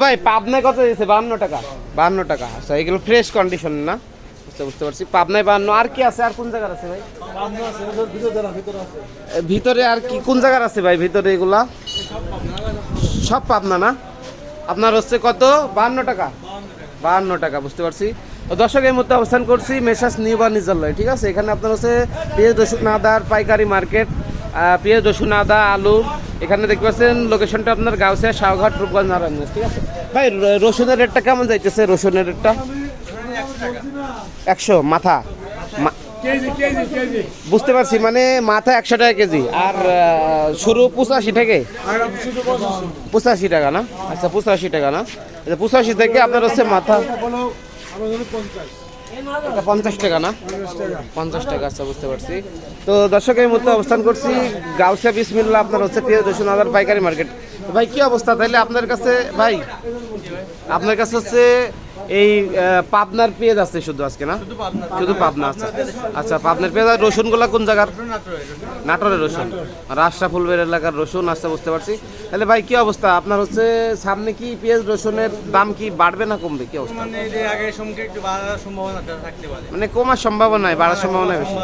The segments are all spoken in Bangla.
ভাই, পাবনায় কত দিয়েছে বাহান্ন টাকা। বাহান্ন টাকা। আচ্ছা এগুলো ফ্রেশ কন্ডিশন না? বুঝতে বুঝতে পারছি। পাবনায় বাহান্ন। আর কি আছে? আর কোন জায়গার আছে ভাই? ভিতরে আর কি? কোন জায়গার আছে ভাই ভিতরে এগুলা? সব পাবনা না? আপনার হচ্ছে কত? বাহান্ন টাকা। বাহান্ন টাকা, বুঝতে পারছি। দর্শক, এই মুহূর্তে অবস্থান করছি মেসাস নিউ বার্নিজালয় ঠিক আছে? এখানে আপনার হচ্ছে পেঁয়াজ রসুন আদার পাইকারি মার্কেট। পেঁয়াজ রসুন আদা আলু, এখানে দেখতে পাচ্ছেন লোকেশনটা আপনার গাউসিয়া শাহঘাট রূপগঞ্জ, নারায়ণগঞ্জ, ঠিক আছে? ভাই রসুনের রেটটা কেমন যাইতেছে রসুনের রেটটা? একশো, মাথা। বুঝতে পারছি মানে মাথা একশো টাকা কেজি, আর শুরু পঁচাশি থেকে পঁচাশি টাকা না? আচ্ছা পঁচাশি টাকা না? আচ্ছা পঁচাশি থেকে আপনার হচ্ছে মাথা এটা পঞ্চাশ টাকা না? পঞ্চাশ টাকা আচ্ছা বুঝতে পারছি। তো দর্শক, এই মুহূর্তে অবস্থান করছি গাউসিয়া বিসমিল্লা আপনার হচ্ছে প্রিয় দর্শন হাজার পাইকারি মার্কেট। ভাই, কি অবস্থা? তাইলে আপনার কাছে, ভাই, আপনার কাছে হচ্ছে এই পাবনার পেঁয়াজ আছে শুধু আজকে না? শুধু পাবনা আচ্ছা আচ্ছা পাবনার পেঁয়াজ আর রসুনগুলা কোন জায়গার? নাটোরের রসুন। রাস্তা ফুলবের এলাকার রসুন আসতে বুঝতে পারছি। তাহলে ভাই কি অবস্থা? আপনার হচ্ছে সামনে কি পেঁয়াজ রসুনের দাম কি বাড়বে না কমবে? কি অবস্থা? মানে মানে কমার সম্ভাবনা বাড়ার সম্ভাবনা বেশি।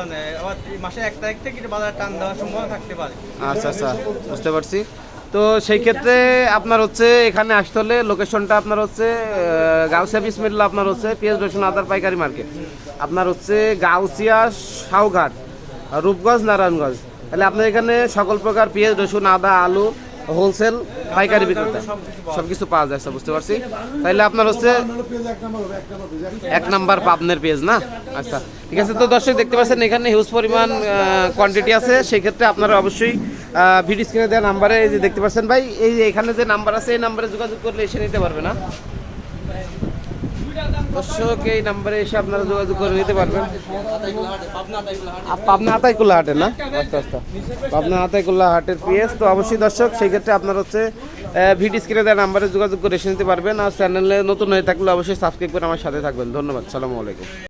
মাসে এক তারিখ থেকে বাজার টান দেওয়ার সম্ভাবনা থাকতে পারে। আচ্ছা আচ্ছা বুঝতে পারছি। তো সেই ক্ষেত্রে আপনার হচ্ছে এখানে আসতে হলে লোকেশনটা আপনার হচ্ছে গাউসিয়া বিসমিল্লা আপনার হচ্ছে পেঁয়াজ, রসুন, আদার পাইকারি মার্কেট আপনার হচ্ছে গাউসিয়া সাউঘাট, রূপগঞ্জ, নারায়ণগঞ্জ। তাহলে আপনার এখানে সকল প্রকার পেঁয়াজ, রসুন, আদা, আলু হোলসেল পাইকারি বিক্রেতা। সব কিছু পাওয়া যায়, বুঝতে পারছি? তাহলে আপনার হচ্ছে এক নাম্বার পাবনের পেজ না? আচ্ছা ঠিক আছে। তো দর্শক, দেখতে পাচ্ছেন এখানে হিউজ পরিমাণ কোয়ান্টিটি আছে। সেই ক্ষেত্রে আপনারা অবশ্যই ভিডিও স্ক্রিনে দেওয়া নাম্বারে এই যে দেখতে পাচ্ছেন ভাই, এই যে এখানে যে নাম্বার আছে, এই নাম্বারে যোগাযোগ করলে এসে নিতে পারবে না। দর্শক, এই নাম্বারে এসে আপনারা যোগাযোগ করে নিতে পারবেন। পাবনা আতাইকুল্লা হাটে না? আচ্ছা আচ্ছা। পাবনা আতাইকুল্লা হাটের পিএস। তো অবশ্যই দর্শক, সেই ক্ষেত্রে আপনার হচ্ছে ভিডিও স্ক্রিনে দেওয়া নাম্বারে যোগাযোগ করে এসে নিতে পারবেন। আর চ্যানেলে নতুন হয়ে থাকলে অবশ্যই সাবস্ক্রাইব করে আমার সাথে থাকবেন। ধন্যবাদ। সালামু আলাইকুম।